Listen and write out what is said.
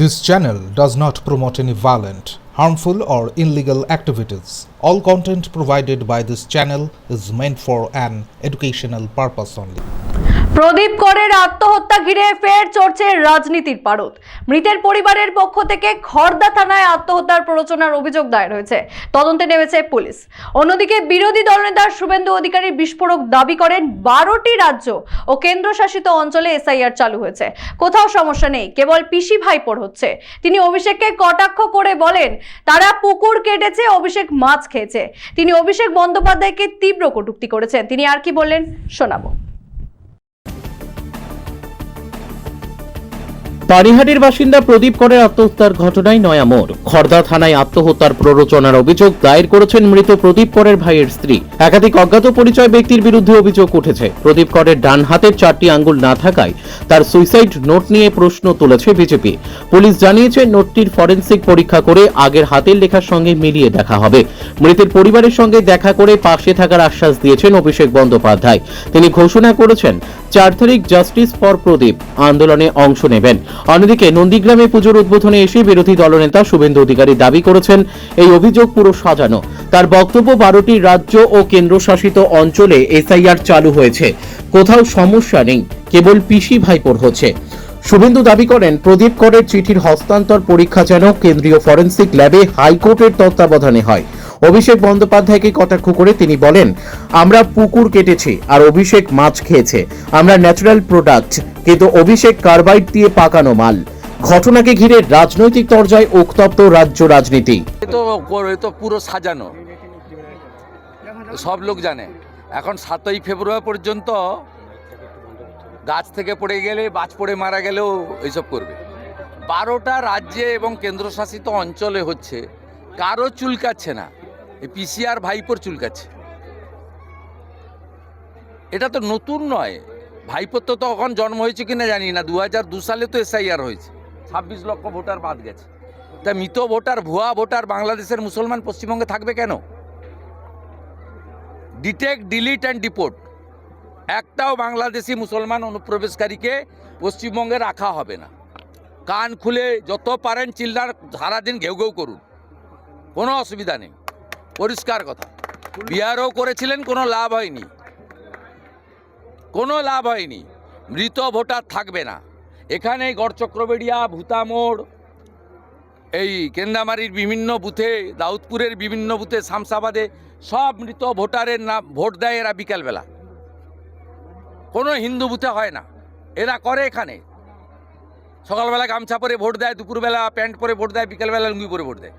This channel does not promote any violent, harmful, or illegal activities. All content provided by this channel is meant for an educational purpose only. প্রদীপ করের আত্মহত্যা ঘিরে ফের চড়ছে রাজনীতির পারদ। মৃতের পরিবারের পক্ষ থেকে খড়দা থানায় আত্মহত্যার প্ররোচনার অভিযোগ দায়ের হয়েছে। তদন্তে নেমেছে পুলিশ। অন্যদিকে বিরোধী দলনেতা শুভেন্দু অধিকারী বিস্ফোরক দাবি করেন, বারোটি রাজ্য ও কেন্দ্রশাসিত অঞ্চলে এসআইআর চালু হয়েছে। কোথাও সমস্যা নেই, কেবল পিসি ভাইপোর হচ্ছে। তিনি অভিষেককে কটাক্ষ করে বলেন, তারা পুকুর কেটেছে, অভিষেক মাছ খেয়েছে। তিনি অভিষেক বন্দ্যোপাধ্যায়কে তীব্র কটুক্তি করেছেন। তিনি আর কি বললেন, শোনাবো। পানিহাটির বাসিন্দা প্রদীপ করের আত্মহত্যার ঘটনায় নয়া মোড়। খর্দা থানায় আত্মহত্যার প্ররোচনার অভিযোগ দায়ের করেছেন মৃত প্রদীপ করের ভাইয়ের স্ত্রী। একাধিক অজ্ঞাত পরিচয় ব্যক্তির বিরুদ্ধে অভিযোগ উঠেছে। প্রদীপ করের ডান হাতের চারটি আঙ্গুল না থাকায় তার সুইসাইড নোট নিয়ে প্রশ্ন তুলেছে বিজেপি। পুলিশ জানিয়েছে, নোটটির ফরেন্সিক পরীক্ষা করে আগের হাতের লেখার সঙ্গে মিলিয়ে দেখা হবে। মৃতের পরিবারের সঙ্গে দেখা করে পাশে থাকার আশ্বাস দিয়েছেন অভিষেক বন্দ্যোপাধ্যায়। তিনি ঘোষণা করেছেন চার তারিখ জাস্টিস ফর প্রদীপ আন্দোলনে অংশ নেবেন। অন্যদিকে নন্দীগ্রামে পুজোর উদ্বোধনে এসে বিরোধী দলনেতা শুভেন্দু অধিকারী দাবি করেছেন, এই অভিযোগ পুরো সাজানো। তার বক্তব্য বারোটি রাজ্য ও কেন্দ্রশাসিত অঞ্চলে এসআইআর চালু হয়েছে। কোথাও সমস্যা নেই, কেবল পিসি ভাইপোর হচ্ছে। শুভেন্দু দাবি করেন, প্রদীপ করের চিঠির হস্তান্তর পরীক্ষা যেন কেন্দ্রীয় ফরেন্সিক ল্যাবে হাইকোর্টের তত্ত্বাবধানে হয়। অভিষেক বন্দ্যোপাধ্যায়কে কটাক্ষ করে তিনি বলেন, আমরা পুকুর কেটেছি আর অভিষেক মাছ খেয়েছে। আমরা ন্যাচারাল প্রোডাক্ট কিন্তু অভিষেক কার্বাইড দিয়ে পাকানো মাল। ঘটনাকে ঘিরে রাজনৈতিক তরজায় উত্তপ্ত রাজ্য রাজনীতি। পুরো সাজানো। সব লোক জানে। এখন সাতই ফেব্রুয়ারি পর্যন্ত গাছ থেকে পড়ে গেলে, বাজ পড়ে মারা গেলেও এইসব করবে। বারোটা রাজ্যে এবং কেন্দ্রশাসিত অঞ্চলে হচ্ছে, কারও চুলকাচ্ছে না। পিসিআর ভাইপোর চুল চুলকাচ্ছে এটা তো নতুন নয়। ভাইপোর তো তখন জন্ম হয়েছে কিনা জানি না। দু সালে তো এসআইআর হয়েছে। ছাব্বিশ লক্ষ ভোটার বাদ গেছে। তা মৃত ভোটার, ভুয়া ভোটার বাংলাদেশের মুসলমান পশ্চিমবঙ্গে থাকবে কেন? ডিটেক্ট ডিলিট অ্যান্ড ডিপোর্ট একটাও বাংলাদেশি মুসলমান অনুপ্রবেশকারীকে পশ্চিমবঙ্গে রাখা হবে না। কান খুলে যত পারেন চিল্লার, সারাদিন ঘেউ ঘেউ করুন। কোনো অসুবিধা নেই। পরিষ্কার কথা। বিহারও করেছিলেন, কোনো লাভ হয়নি। কোনো লাভ হয়নি। মৃত ভোটার থাকবে না। এখানে গড়চক্রবেড়িয়া, ভূতামোড়, এই কেন্দামারির বিভিন্ন বুথে, দাউদপুরের বিভিন্ন বুথে, শামসাবাদে সব মৃত ভোটারের নাম, ভোট দেয় এরা বিকালবেলা। কোনো হিন্দু বুথে হয় না। এরা করে এখানে। সকালবেলা গামছা পরে ভোট দেয়, দুপুরবেলা প্যান্ট পরে ভোট দেয়, বিকালবেলা লুঙ্গি পরে ভোট দেয়।